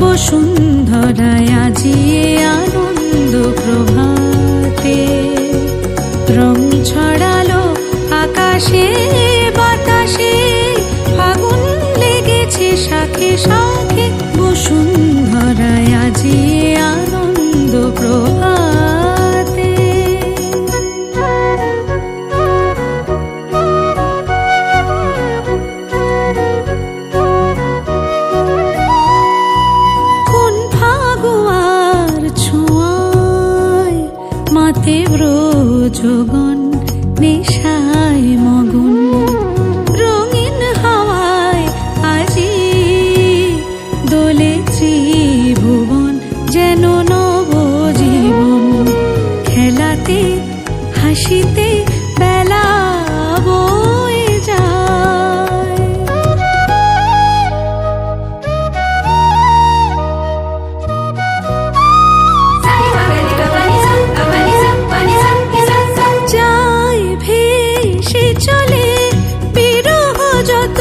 বসুন্ধরায় আজিয়ে আনন্দ প্রভাতে। আকাশে বাতাসে ফাগুন লেগেছে শাখে শাখে বসুন্ধরায় আজিয়ে আনন্দ প্রভাতে। কোন ফাগুয়ার ছোঁয়ায় মাতে ব্রজগণ নেশায়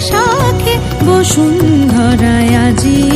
শাখে বসুন্ধরায় আজি